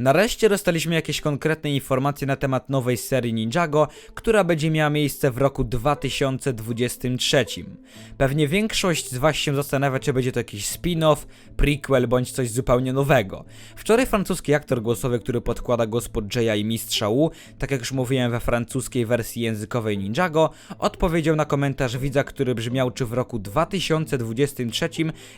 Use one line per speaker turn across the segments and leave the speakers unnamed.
Nareszcie dostaliśmy jakieś konkretne informacje na temat nowej serii Ninjago, która będzie miała miejsce w roku 2023. Pewnie większość z Was się zastanawia, czy będzie to jakiś spin-off, prequel bądź coś zupełnie nowego. Wczoraj francuski aktor głosowy, który podkłada głos pod Jaya i Mistrza Wu, tak jak już mówiłem we francuskiej wersji językowej Ninjago, odpowiedział na komentarz widza, który brzmiał, czy w roku 2023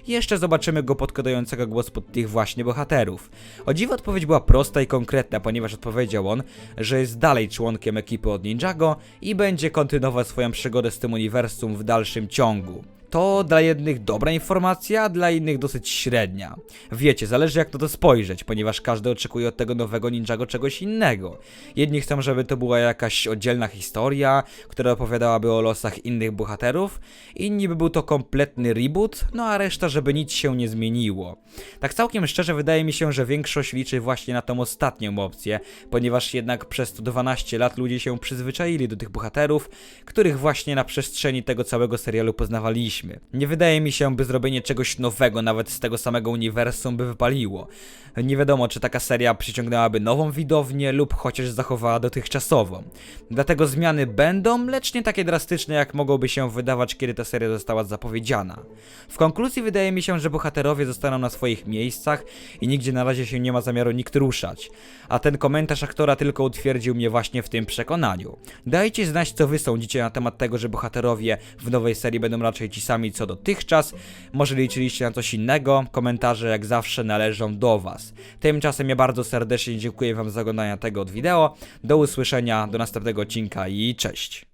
jeszcze zobaczymy go podkładającego głos pod tych właśnie bohaterów. O dziwo odpowiedź była prosta i konkretna, ponieważ odpowiedział on, że jest dalej członkiem ekipy od Ninjago i będzie kontynuować swoją przygodę z tym uniwersum w dalszym ciągu. To dla jednych dobra informacja, a dla innych dosyć średnia. Wiecie, zależy jak na to spojrzeć, ponieważ każdy oczekuje od tego nowego Ninjago czegoś innego. Jedni chcą, żeby to była jakaś oddzielna historia, która opowiadałaby o losach innych bohaterów, inni by był to kompletny reboot, no a reszta, żeby nic się nie zmieniło. Tak całkiem szczerze wydaje mi się, że większość liczy właśnie na tą ostatnią opcję, ponieważ jednak przez to 12 lat ludzie się przyzwyczaili do tych bohaterów, których właśnie na przestrzeni tego całego serialu poznawaliśmy. Nie wydaje mi się, by zrobienie czegoś nowego nawet z tego samego uniwersum by wypaliło. Nie wiadomo, czy taka seria przyciągnęłaby nową widownię lub chociaż zachowała dotychczasową. Dlatego zmiany będą, lecz nie takie drastyczne, jak mogłoby się wydawać, kiedy ta seria została zapowiedziana. W konkluzji wydaje mi się, że bohaterowie zostaną na swoich miejscach i nigdzie na razie się nie ma zamiaru nikt ruszać. A ten komentarz aktora tylko utwierdził mnie właśnie w tym przekonaniu. Dajcie znać, co wy sądzicie na temat tego, że bohaterowie w nowej serii będą raczej ci sami co dotychczas. Może liczyliście na coś innego? Komentarze jak zawsze należą do was. Tymczasem ja bardzo serdecznie dziękuję wam za oglądanie tego wideo. Do usłyszenia, do następnego odcinka i cześć.